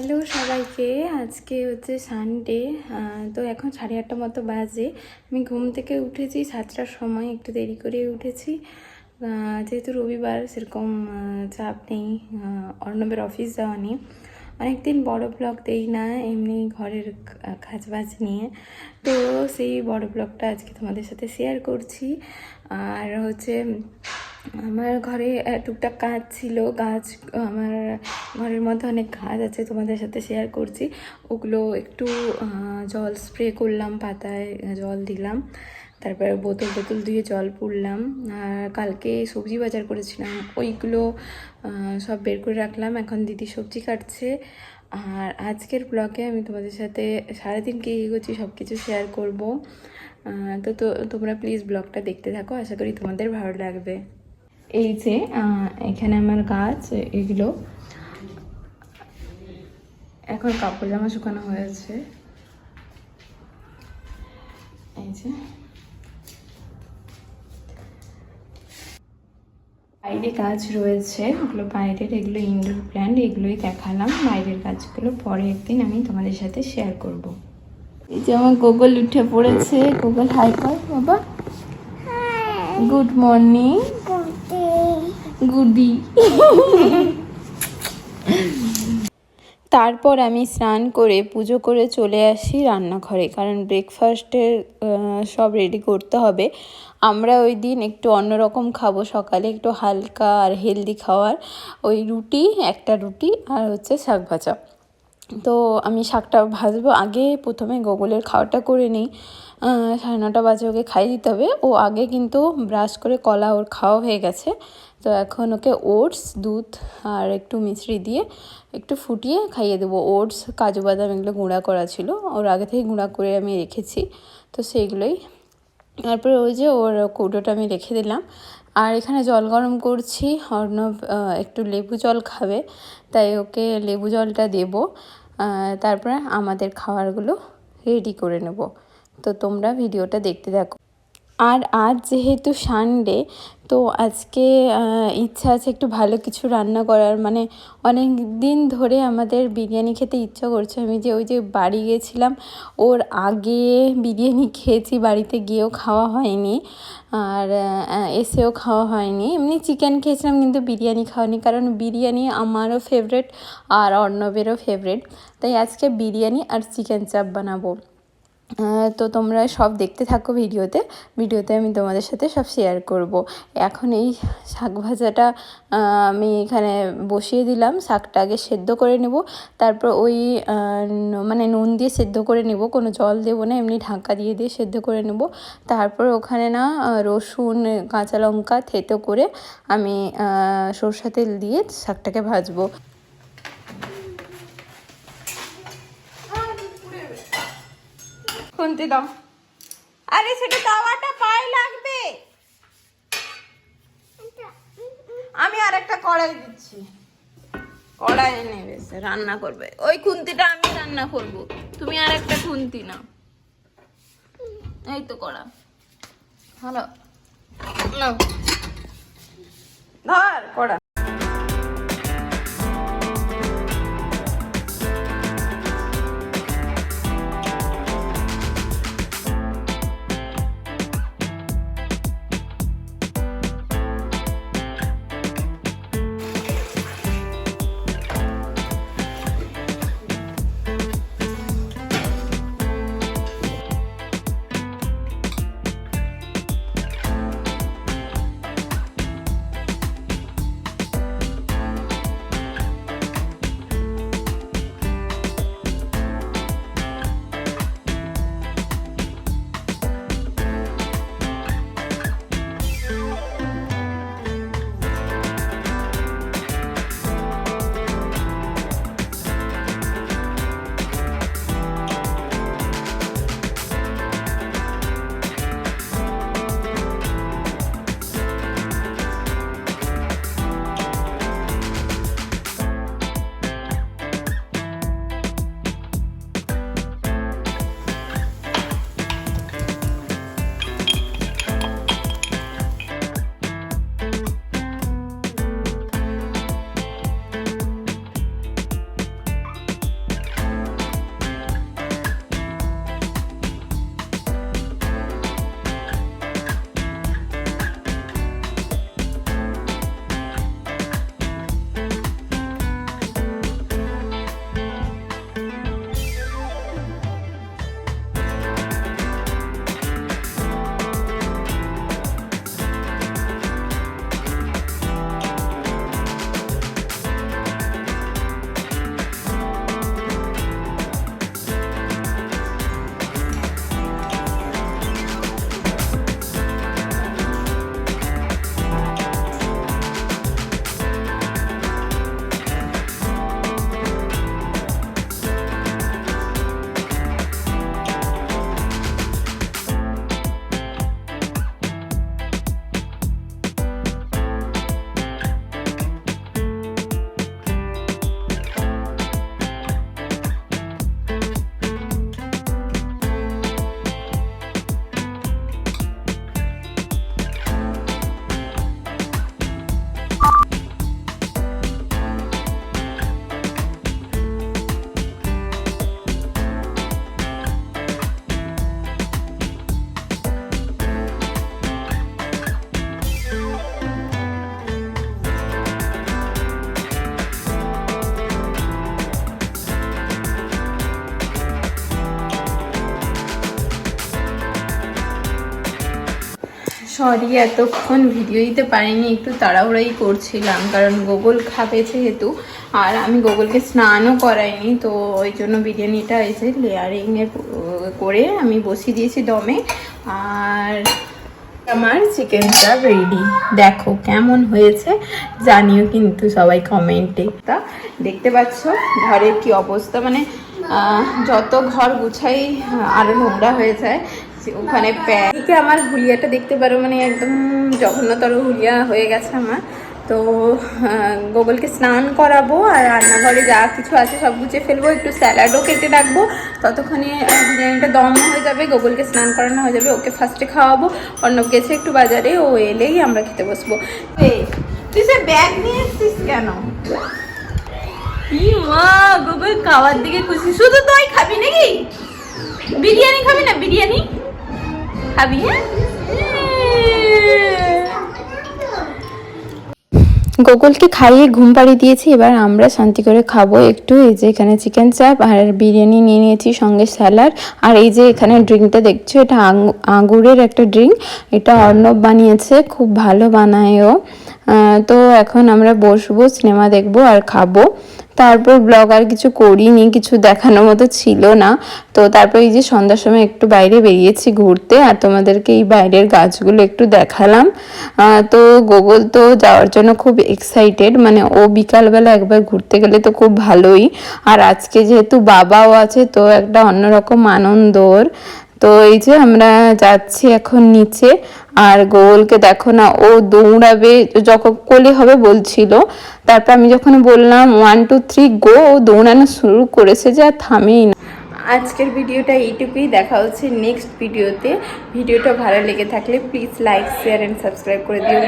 Hello সবাইকে, আজকে হচ্ছে সানডে তো এখন সাড়ে আটটা মতো বাজে। আমি ঘুম থেকে উঠেছি, সাতটার সময় একটু দেরি করে উঠেছি। যেহেতু রবিবার, সেরকম চাপ নেই অর্ণবের অফিস যাওয়া নিয়ে অনেকদিন বড় ব্লগ দেই না, এমনি ঘরের কাজ বাজ নিয়ে। তো সেই বড় ব্লগটা আজকে তোমাদের সাথে শেয়ার করছি। আর হচ্ছে আমার ঘরে টুকটাক কাজ ছিল, গাছ, আমার ঘরের মধ্যে অনেক গাছ আছে তোমাদের সাথে শেয়ার করছি। ওগুলো একটু জল স্প্রে করলাম, পাতায় জল দিলাম। তারপরে বোতল বোতল দিয়ে জল পুড়লাম। আর কালকে সবজি বাজার করেছিলাম, ওইগুলো সব বের করে রাখলাম। এখন দিদি সবজি কাটছে। আর আজকের ব্লগে আমি তোমাদের সাথে সারাদিন কী এগোচ্ছি সব কিছু শেয়ার করব তো তো, তোমরা প্লিজ ব্লগটা দেখতে থাকো। আশা করি তোমাদের ভালো লাগবে। এই যে এখানে আমার গাছ, এগুলো। এখন কাপড় জামা শুকানো হয়েছে। এই যে। বাইরে গাছ রয়েছে, ওগুলো বাইরের, এগুলো ইনডোর প্ল্যান্ট এগুলোই দেখালাম। বাইরের গাছগুলো পরে একদিন আমি তোমাদের সাথে শেয়ার করব। এই যে আমার গুগল উঠে পড়েছে গুগল হাই বাবা। Good morning goodie. তারপর আমি স্নান করে পুজো করে চলে আসি রান্নাঘরে, কারণ ব্রেকফাস্টের সব রেডি করতে হবে। আমরা ওই দিন একটু অন্যরকম খাব সকালে, একটু হালকা আর হেলদি খাওয়ার। ওই রুটি, একটা রুটি আর হচ্ছে শাক ভাজা। তো আমি শাকটা ভাজবো। আগে প্রথমে গোগলের খাওয়াটা করে নিই। সাড়ে নটা বাজে ওকে খাইয়ে দিতে হবে। ও আগে কিন্তু ব্রাশ করে কলা ওর খাওয়া হয়ে গেছে। তো এখন ওকে ওটস, দুধ আর একটু মিশ্রি দিয়ে একটু ফুটিয়ে খাইয়ে দেবো। ওটস, কাজু বাদাম এগুলো গুঁড়া করা ছিল। ওর আগে থেকে গুঁড়া করে আমি রেখেছি। তো সেইগুলোই। তারপরে ওই যে ওর কৌটোটা আমি রেখে দিলাম। আর এখানে জল গরম করছি। অর্ণব একটু লেবু জল খাবে, তাই ওকে লেবু জলটা দেব। তারপরে আমাদের খাবারগুলো রেডি করে নেব। তো তোমরা ভিডিওটা দেখতে থাকো। আর আজ যেহেতু সানডে তো আজকে ইচ্ছা আছে একটু ভালো কিছু রান্না করার। মানে অনেক দিন ধরে আমাদের বিরিয়ানি খেতে ইচ্ছা করছে। আমি যে ওই যে বাড়ি গেছিলাম, ওর আগে বিরিয়ানি খেয়েছি, বাড়িতে গিয়েও খাওয়া হয়নি। আর এসেও খাওয়া হয়নি। এমনি চিকেন খেয়েছিলাম, কিন্তু বিরিয়ানি খাওয়ানি, কারণ বিরিয়ানি আমারও ফেভারেট আর অর্ণবেরও ফেভারেট তাই আজকে বিরিয়ানি আর চিকেন চাপ বানাবো। তো তোমরা সব দেখতে থাকো ভিডিওতে। ভিডিওতে আমি তোমাদের সাথে সব শেয়ার করব। এখন এই শাক ভাজাটা আমি এখানে বসিয়ে দিলাম। শাকটা আগে সেদ্ধ করে নেব। তারপর ওই মানে নুন দিয়ে সেদ্ধ করে নেব। কোনো জল দেবো না, এমনি ঢাকা দিয়ে দিয়ে সেদ্ধ করে নেব। তারপর ওখানে না রসুন, কাঁচা লঙ্কা থেতো করে আমি সরষা তেল দিয়ে শাকটাকে ভাজবো। খুনতে দাও আরে, সেটা তাওয়াটা পায়ে লাগবে। আমি আর একটা কড়াই দিচ্ছি। কড়াই নেবে রান্না করবে। ওই খুন্তিটা আমি রান্না করব। তুমি আর একটা খুন্তি না এই তো কড়া। নাও। ধর, কড়া। সরি, এতক্ষণ ভিডিও দিতে পারিনি, একটু তাড়াহুড়াই করছিলাম, কারণ গোগল খাবে যেহেতু, আর আমি গোগলকে স্নানও করাইনি, তো ওই জন্য বিরিয়ানিটা এসে লেয়ারিংয়ের করে আমি বসিয়ে দিয়েছি দমে, আর আমার চিকেনটা রেডি দেখো কেমন হয়েছে, জানিও কিন্তু সবাই কমেন্টে। তা দেখতে পাচ্ছ, ঘরের কি অবস্থা মানে যত ঘর গুছাই আরও নোংরা হয়ে যায় ওখানে প্যাকে আমার হুলিয়াটা দেখতে পারো মানে একদম জঘন্যতর হুলিয়া হয়ে গেছে আমার। তো গোগলকে স্নান করাবো আর রান্নাঘরে যা কিছু আছে সব গুছিয়ে ফেলব একটু স্যালাডও কেটে রাখব। ততক্ষণে বিরিয়ানিটা দম হয়ে যাবে গোগলকে স্নান করানো হয়ে যাবে ওকে ফার্স্টে খাওয়াবো। অর্ণব গেছে একটু বাজারে ও এলেই আমরা খেতে বসবো। তুই সে ব্যাগ নিয়ে এসছিস কেন? মা গোগল খাওয়ার দিকে খুশি। শুধু তুই খাবি নাকি? বিরিয়ানি খাবি না বিরিয়ানি? গোকুলকে খাইয়ে ঘুম পাড়িয়ে দিয়েছি, এবার আমরা শান্তি করে খাব একটু। এই যে এখানে চিকেন চাপ আর বিরিয়ানি নিয়ে নিয়েছি, সঙ্গে স্যালাড আর এই যে এখানে ড্রিঙ্কটা দেখছ, এটা আঙু- আঙুরের একটা ড্রিঙ্ক এটা অর্ণব বানিয়েছে, খুব ভালো বানায় ও। তো এখন আমরা বসবো, সিনেমা দেখব আর খাব। তারপর ব্লগ আর কিছু করিনি, কিছু দেখানোর মতো ছিল না। তো তারপর এই যে সন্ধ্যার সময় একটু বাইরে বেরিয়েছি ঘুরতে আর তোমাদেরকে এই বাইরের গাছগুলো একটু দেখালাম। তো গোগল তো যাওয়ার জন্য খুব এক্সাইটেড মানে ও বিকালবেলা একবার ঘুরতে গেলে তো খুব ভালোই। আর আজকে যেহেতু বাবাও আছে, তো একটা অন্যরকম আনন্দ ওর তো এই যে আমরা যাচ্ছি এখন নিচে, আর গোলকে দেখো না, ও দৌড়াবে যখন কোলে হবে বলছিল। তারপর আমি যখন বললাম ওয়ান টু থ্রি গো ও দৌড়ানো শুরু করেছে যা থামেই না। আজকের ভিডিওটা এইটুকুই, দেখা হচ্ছে নেক্সট ভিডিওতে। ভিডিওটা ভালো লেগে থাকলে please like share and subscribe করে দিও.